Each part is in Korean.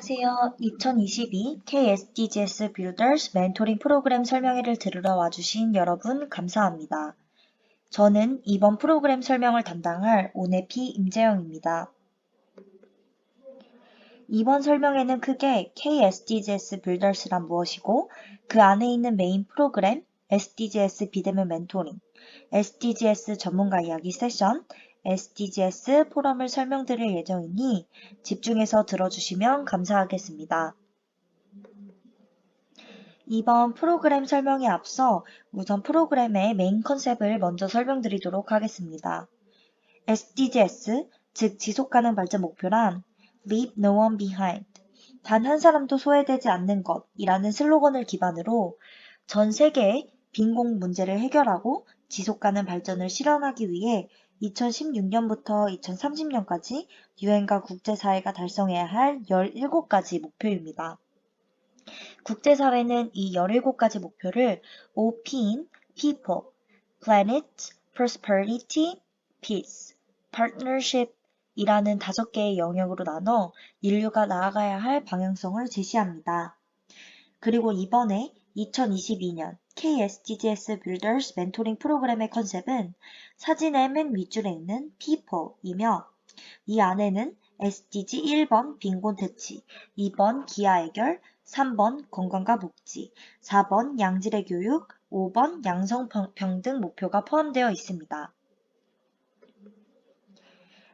안녕하세요. 2022 KSDGS Builders 멘토링 프로그램 설명회를 들으러 와주신 여러분 감사합니다. 저는 이번 프로그램 설명을 담당할 오네피 임재영입니다. 이번 설명회는 크게 KSDGS Builders란 무엇이고 그 안에 있는 메인 프로그램 SDGS 비대면 멘토링, SDGS 전문가 이야기 세션, SDGS 포럼을 설명드릴 예정이니 집중해서 들어주시면 감사하겠습니다. 이번 프로그램 설명에 앞서 우선 프로그램의 메인 컨셉을 먼저 설명드리도록 하겠습니다. SDGs, 즉 지속가능 발전 목표란 Leave No One Behind, 단 한 사람도 소외되지 않는 것이라는 슬로건을 기반으로 전 세계의 빈공 문제를 해결하고 지속가능 발전을 실현하기 위해 2016년부터 2030년까지 유엔과 국제사회가 달성해야 할 17가지 목표입니다. 국제사회는 이 17가지 목표를 OP인 People, Planet, Prosperity, Peace, Partnership 이라는 다섯 개의 영역으로 나눠 인류가 나아가야 할 방향성을 제시합니다. 그리고 이번에 2022년 KSDGS Builders 멘토링 프로그램의 컨셉은 사진의 맨 윗줄에 있는 People이며 이 안에는 SDG 1번 빈곤 퇴치, 2번 기아 해결, 3번 건강과 복지, 4번 양질의 교육, 5번 양성평등 목표가 포함되어 있습니다.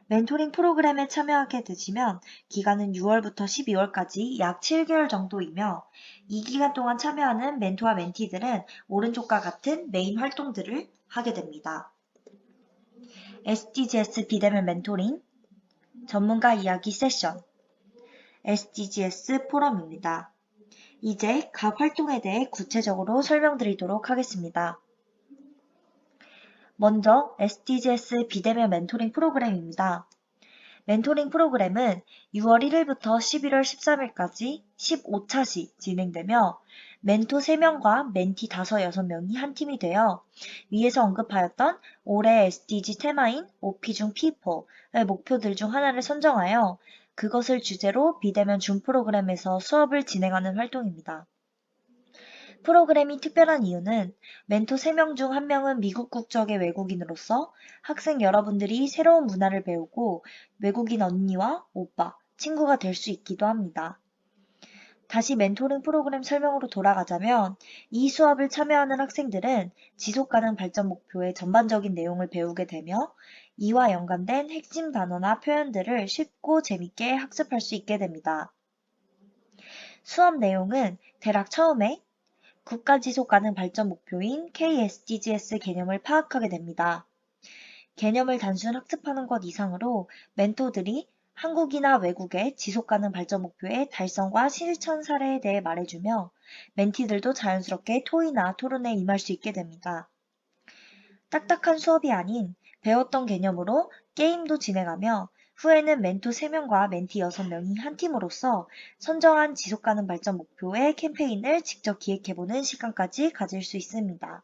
멘토링 프로그램에 참여하게 되시면 기간은 6월부터 12월까지 약 7개월 정도이며 이 기간 동안 참여하는 멘토와 멘티들은 오른쪽과 같은 메인 활동들을 하게 됩니다. SDGS 비대면 멘토링, 전문가 이야기 세션, SDGS 포럼입니다. 이제 각 활동에 대해 구체적으로 설명드리도록 하겠습니다. 먼저 SDGS 비대면 멘토링 프로그램입니다. 멘토링 프로그램은 6월 1일부터 11월 13일까지 15차시 진행되며 멘토 3명과 멘티 5, 6명이 한 팀이 되어 위에서 언급하였던 올해 SDG 테마인 OP 중 People의 목표들 중 하나를 선정하여 그것을 주제로 비대면 준 프로그램에서 수업을 진행하는 활동입니다. 프로그램이 특별한 이유는 멘토 3명 중 1명은 미국 국적의 외국인으로서 학생 여러분들이 새로운 문화를 배우고 외국인 언니와 오빠, 친구가 될 수 있기도 합니다. 다시 멘토링 프로그램 설명으로 돌아가자면 이 수업을 참여하는 학생들은 지속 가능 발전 목표의 전반적인 내용을 배우게 되며 이와 연관된 핵심 단어나 표현들을 쉽고 재밌게 학습할 수 있게 됩니다. 수업 내용은 대략 처음에 국가 지속 가능 발전 목표인 KSDGS 개념을 파악하게 됩니다. 개념을 단순 학습하는 것 이상으로 멘토들이 한국이나 외국의 지속 가능 발전 목표의 달성과 실천 사례에 대해 말해주며 멘티들도 자연스럽게 토의나 토론에 임할 수 있게 됩니다. 딱딱한 수업이 아닌 배웠던 개념으로 게임도 진행하며 후에는 멘토 3명과 멘티 6명이 한 팀으로서 선정한 지속 가능 발전 목표의 캠페인을 직접 기획해보는 시간까지 가질 수 있습니다.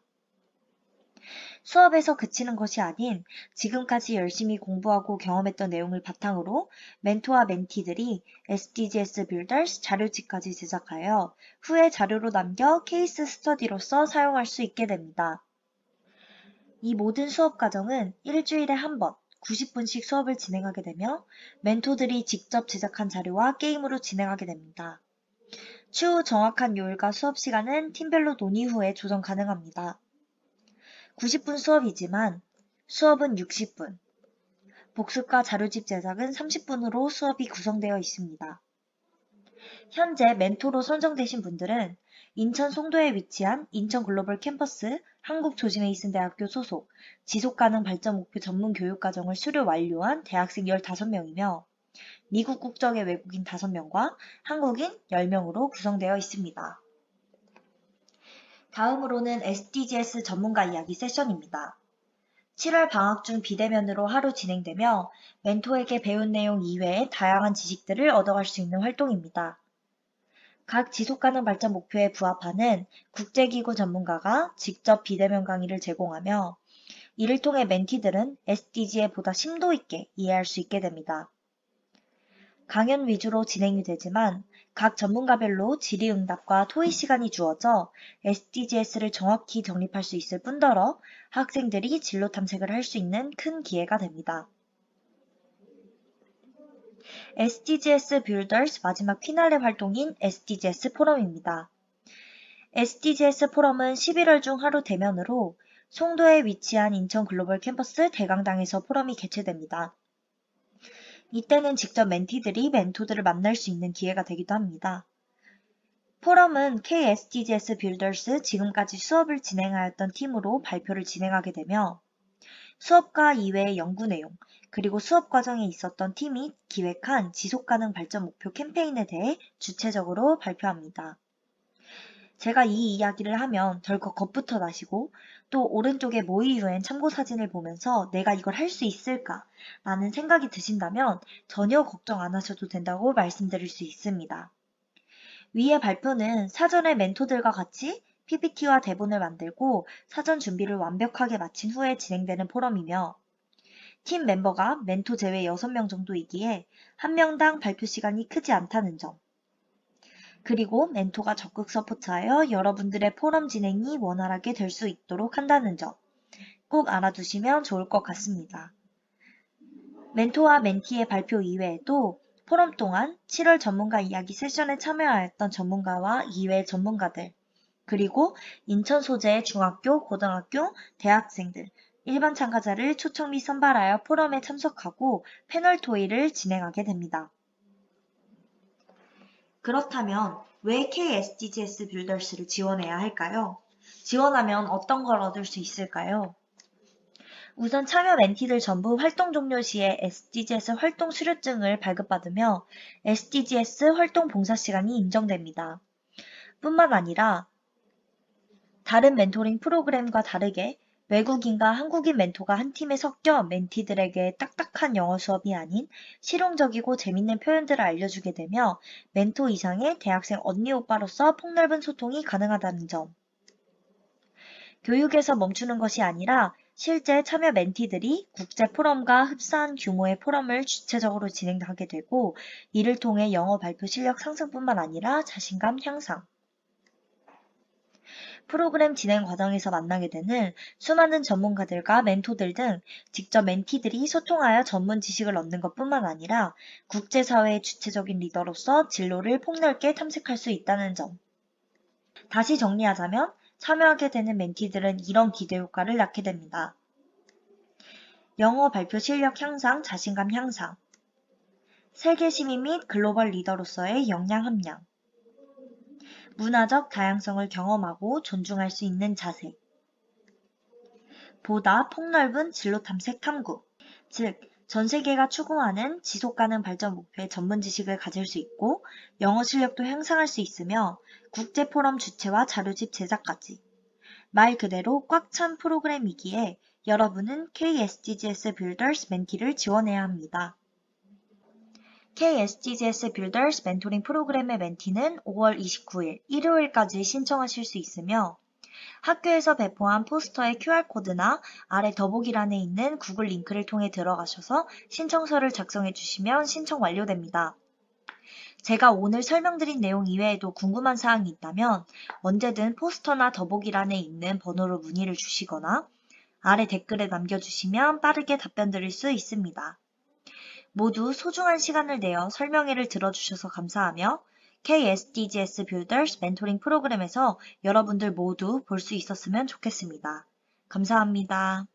수업에서 그치는 것이 아닌 지금까지 열심히 공부하고 경험했던 내용을 바탕으로 멘토와 멘티들이 SDGs Builders 자료집까지 제작하여 후에 자료로 남겨 케이스 스터디로서 사용할 수 있게 됩니다. 이 모든 수업 과정은 일주일에 한 번, 90분씩 수업을 진행하게 되며 멘토들이 직접 제작한 자료와 게임으로 진행하게 됩니다. 추후 정확한 요일과 수업 시간은 팀별로 논의 후에 조정 가능합니다. 90분 수업이지만 수업은 60분, 복습과 자료집 제작은 30분으로 수업이 구성되어 있습니다. 현재 멘토로 선정되신 분들은 인천 송도에 위치한 인천 글로벌 캠퍼스 한국조지메이슨대학교 소속 지속가능 발전 목표 전문 교육과정을 수료 완료한 대학생 15명이며 미국 국적의 외국인 5명과 한국인 10명으로 구성되어 있습니다. 다음으로는 SDGs 전문가 이야기 세션입니다. 7월 방학 중 비대면으로 하루 진행되며 멘토에게 배운 내용 이외의 다양한 지식들을 얻어갈 수 있는 활동입니다. 각 지속가능 발전 목표에 부합하는 국제기구 전문가가 직접 비대면 강의를 제공하며 이를 통해 멘티들은 SDG에 보다 심도 있게 이해할 수 있게 됩니다. 강연 위주로 진행이 되지만 각 전문가별로 질의응답과 토의 시간이 주어져 SDGs를 정확히 정립할 수 있을 뿐더러 학생들이 진로 탐색을 할 수 있는 큰 기회가 됩니다. SDGs Builders 마지막 피날레 활동인 SDGs 포럼입니다. SDGs 포럼은 11월 중 하루 대면으로 송도에 위치한 인천 글로벌 캠퍼스 대강당에서 포럼이 개최됩니다. 이때는 직접 멘티들이 멘토들을 만날 수 있는 기회가 되기도 합니다. 포럼은 KSDGS Builders 지금까지 수업을 진행하였던 팀으로 발표를 진행하게 되며 수업과 이외의 연구 내용, 그리고 수업 과정에 있었던 팀이 기획한 지속 가능 발전 목표 캠페인에 대해 주체적으로 발표합니다. 제가 이 이야기를 하면 덜컥 겁부터 나시고 또 오른쪽에 모의 유엔 참고 사진을 보면서 내가 이걸 할 수 있을까 라는 생각이 드신다면 전혀 걱정 안 하셔도 된다고 말씀드릴 수 있습니다. 위의 발표는 사전에 멘토들과 같이 PPT와 대본을 만들고 사전 준비를 완벽하게 마친 후에 진행되는 포럼이며 팀 멤버가 멘토 제외 6명 정도이기에 한 명당 발표 시간이 크지 않다는 점, 그리고 멘토가 적극 서포트하여 여러분들의 포럼 진행이 원활하게 될 수 있도록 한다는 점 꼭 알아두시면 좋을 것 같습니다. 멘토와 멘티의 발표 이외에도 포럼 동안 7월 전문가 이야기 세션에 참여하였던 전문가와 이외 전문가들, 그리고 인천 소재의 중학교, 고등학교, 대학생들, 일반 참가자를 초청 및 선발하여 포럼에 참석하고 패널 토의를 진행하게 됩니다. 그렇다면 왜 KSDGS 빌더스를 지원해야 할까요? 지원하면 어떤 걸 얻을 수 있을까요? 우선 참여 멘티들 전부 활동 종료 시에 SDGs 활동 수료증을 발급받으며 SDGs 활동 봉사 시간이 인정됩니다. 뿐만 아니라 다른 멘토링 프로그램과 다르게 외국인과 한국인 멘토가 한 팀에 섞여 멘티들에게 딱딱한 영어 수업이 아닌 실용적이고 재밌는 표현들을 알려주게 되며 멘토 이상의 대학생 언니 오빠로서 폭넓은 소통이 가능하다는 점. 교육에서 멈추는 것이 아니라 실제 참여 멘티들이 국제 포럼과 흡사한 규모의 포럼을 주체적으로 진행하게 되고 이를 통해 영어 발표 실력 상승뿐만 아니라 자신감 향상, 프로그램 진행 과정에서 만나게 되는 수많은 전문가들과 멘토들 등 직접 멘티들이 소통하여 전문 지식을 얻는 것 뿐만 아니라 국제사회의 주체적인 리더로서 진로를 폭넓게 탐색할 수 있다는 점. 다시 정리하자면 참여하게 되는 멘티들은 이런 기대 효과를 낳게 됩니다. 영어 발표 실력 향상, 자신감 향상, 세계 시민 및 글로벌 리더로서의 역량 함량, 문화적 다양성을 경험하고 존중할 수 있는 자세. 보다 폭넓은 진로 탐색 탐구. 즉, 전 세계가 추구하는 지속 가능 발전 목표의 전문 지식을 가질 수 있고 영어 실력도 향상할 수 있으며 국제 포럼 주최와 자료집 제작까지. 말 그대로 꽉 찬 프로그램이기에 여러분은 KSDGS Builders 멘티를 지원해야 합니다. KSGS Builders 멘토링 프로그램의 멘티는 5월 29일 일요일까지 신청하실 수 있으며 학교에서 배포한 포스터의 QR코드나 아래 더보기란에 있는 구글 링크를 통해 들어가셔서 신청서를 작성해 주시면 신청 완료됩니다. 제가 오늘 설명드린 내용 이외에도 궁금한 사항이 있다면 언제든 포스터나 더보기란에 있는 번호로 문의를 주시거나 아래 댓글에 남겨주시면 빠르게 답변 드릴 수 있습니다. 모두 소중한 시간을 내어 설명회를 들어주셔서 감사하며 KSDGS Builders 멘토링 프로그램에서 여러분들 모두 볼 수 있었으면 좋겠습니다. 감사합니다.